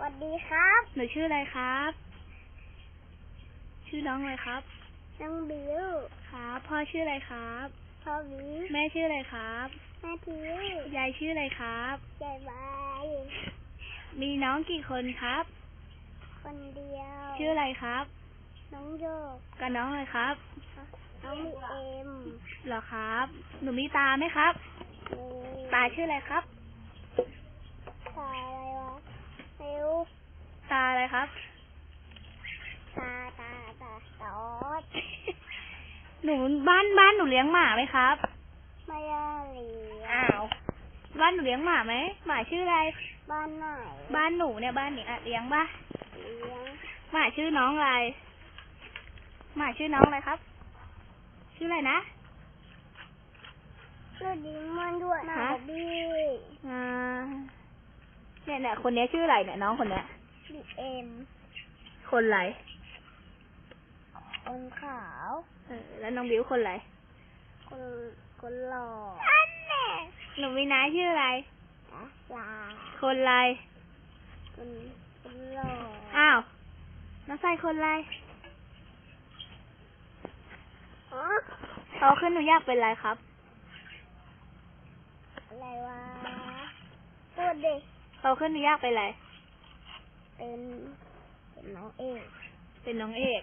สวัสดีครับ หนูชื่ออะไรครับ ชื่อน้องอะไรครับ น้องบิวครับ พ่อชื่ออะไรครับพ่อวิวแม่ชื่ออะไรครับแม่ทิวยายชื่ออะไรครับยายบายมีน้องกี่คนครับ คนเดียว ชื่ออะไรครับ น้องโยกกับน้องอะไรครับ น้องมีเอ็มเหรอครับ หนูมีตาไหมครับมีตาชื่ออะไรครับ ตาอะไรวะเอว ตาอะไรครับ ตาตาตาตอด หนูบ้านบ้านหนูเลี้ยงหมาไหมครับ ไม่ได้เลี้ยอ้างวบ้านหนูเลี้ยงหมาไหมหมาชื่ออะไร บ้านไหนบ้านหนูเนี่ยบ้านหนิงอะเลี้ยงปะเลี้ยงหมาชื่อน้องอะไรหมาชื่อน้องอะไรครับ ชื่ออะไรนะชื่อดิมอนด้วยมาฮะบี้อ่าเนี่ยเนี่ยคนเนี้ยชื่ออะไรเนี่ยน้องคนเนี้ยบีเอ็มคนอะไร คนขาวเออแล้วน้องบิวคนอะไร คนคนหล่ออันแน่หนูมีน้าชื่ออะไรนะลาคนอะไร คนคนหล่ออ้าวน้องใส่คนอะไรอ๋อโตขึ้นหนูอยากเป็นอะไรครับ อะไรวะพูดดิโตขึ้นหนูอยากเป็นอะไร เป็นเป็นน้องเอก เป็นน้องเอก